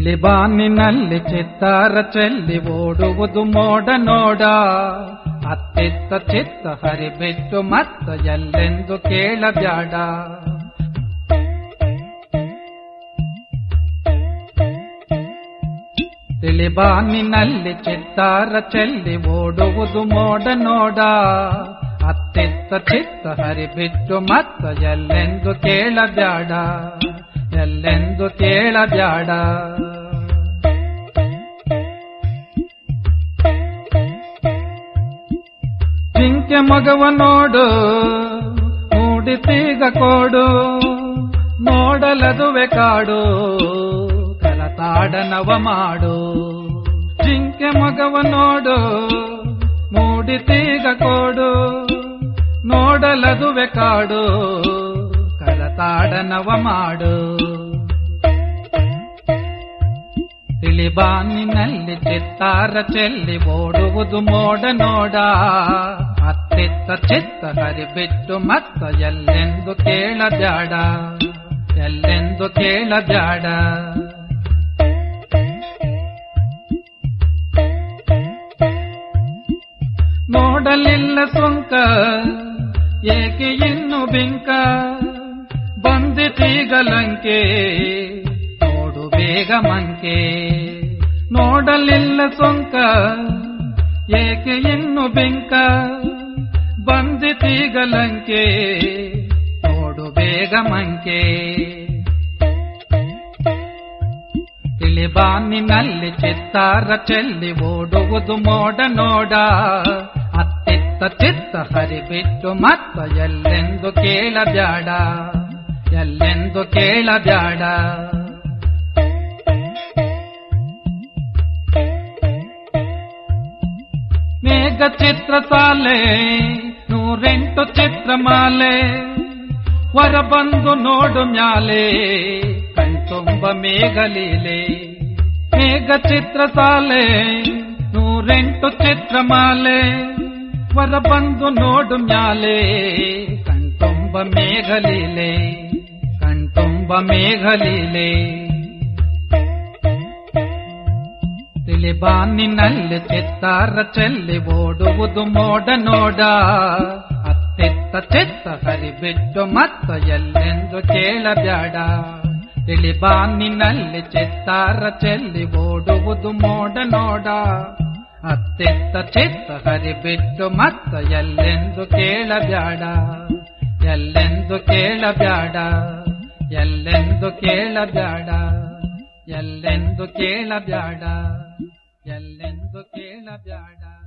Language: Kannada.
ತಿಳಿಬಾನಿನಲ್ಲಿ ಚಿತ್ತಾರ ಚೆಲ್ಲಿ ಓಡುವುದು ಮೋಡ ನೋಡ. ಅತ್ತಿತ್ತ ಚಿತ್ತ ಹರಿಬಿಟ್ಟು ಮತ್ತ ಎಲ್ಲೆಂದು ಕೇಳಬ್ಯಾಡ. ತಿಳಿಬಾನಿನಲ್ಲಿ ಚಿತ್ತಾರ ಚೆಲ್ಲಿ ಓಡುವುದು ಮೋಡ ನೋಡ. ಅತ್ತಿತ್ತ ಚಿತ್ತ ಹರಿಬಿಟ್ಟು ಮತ್ತ ಎಲ್ಲೆಂದು ಕೇಳಬ್ಯಾಡ. ಎಲ್ಲೆಂದು ಕೇಳಬ್ಯಾಡ. ಜಿಂಕೆ ಮಗವ ನೋಡು ಮೂಡಿತೀಗ ಕೋಡು, ನೋಡಲದುವೆ ಕಾಡು, ಕಲತಾಡನವ ಮಾಡು. ಜಿಂಕೆ ಮಗವ ನೋಡು ಮೂಡಿತೀಗ ಕೋಡು, ನೋಡಲದುವೆ ಕಾಡು. ಕರತಾಡನವ ಮಾಡು. ತಿಳಿಬಾನಿನಲ್ಲಿ ಚಿತ್ತಾರ ಚೆಲ್ಲಿ ಓಡುವುದು ಮೋಡ ನೋಡ. ಅತ್ತಿತ್ತ ಚಿತ್ತ ಹರಿಬಿಟ್ಟು ಮತ್ತ ಎಲ್ಲೆಂದು ಕೇಳಬ್ಯಾಡ ಎಲ್ಲೆಂದು ಕೇಳಬ್ಯಾಡ ನೋಡಲಿಲ್ಲ ಸುಂಕ, ಏಕೆ ಇನ್ನು ಬಿಂಕ? ಬಂದಿತೀಗ ಲಂಕೆ ನೋಡು ಬೇಗ ಮಂಕೆ. ನೋಡಲಿಲ್ಲ ಸೊಂಕ, ಏಕೆ ಇನ್ನು ಬೆಂಕ? ಗಲಂಕೆ ಲಂಕೆ ನೋಡು ಬೇಗ ಮಂಕೆ. ಬಾನಿನಲ್ಲಿ ಚಿತ್ತಾರ ಚೆಲ್ಲಿ ಓಡುವುದು ಮೋಡ ನೋಡ. ಅತ್ತಿತ್ತ ಚಿತ್ತ ಹರಿಬಿಟ್ಟು ಮತ್ತ ಎಲ್ಲೆಂದು ಕೇಳಬ್ಯಾಡ. ಎಲ್ಲೆಂದು ಕೇಳಬ್ಯಾಡ ಮೇಘ ಚಿತ್ರ ಸಾಲೆ ನೂರೆಂಟು ಚಿತ್ರಮಾಲೆ ಹೊರ ಬಂದು ನೋಡು ಮ್ಯಾಲೆ ಕಣ್ತುಂಬ ಮೇಘಲೀಲೆ ಮೇಘ ಚಿತ್ರ ಸಾಲೆ ನೂರೆಂಟು ಚಿತ್ರಮಾಲೆ ಹೊರ ಬಂದು ನೋಡು ಮ್ಯಾಲೆ ಕಣ್ತುಂಬ ಮೇಘಲೀಲೆ ಕಣ್ತುಂಬ ಮೇಘಲೀಲೆ ತಿಳಿಬಾನಿನಲ್ಲಿ ಚಿತ್ತಾರ ಚೆಲ್ಲಿ ಓಡುವುದು ಮೋಡ ನೋಡ ಅತ್ತಿತ್ತ ಚಿತ್ತ ಹರಿಬಿಟ್ಟು ಮತ್ತ ಎಲ್ಲೆಂದು ಕೇಳಬ್ಯಾಡ ತಿಳಿಬಾನಿನಲ್ಲಿ ಚಿತ್ತಾರ ಚೆಲ್ಲಿ ಓಡುವುದು ಮೋಡ ನೋಡ ಅತ್ತಿತ್ತ ಚಿತ್ತ ಹರಿಬಿಟ್ಟು ಮತ್ತ ಎಲ್ಲೆಂದು ಕೇಳಬ್ಯಾಡ ಎಲ್ಲೆಂದು ಕೇಳಬ್ಯಾಡ ಎಲ್ಲೆಂದು ಕೇಳಬ್ಯಾಡ ಎಲ್ಲೆಂದು ಕೇಳಬ್ಯಾಡ ಎಲ್ಲೆಂದು ಕೇಳಬ್ಯಾಡ.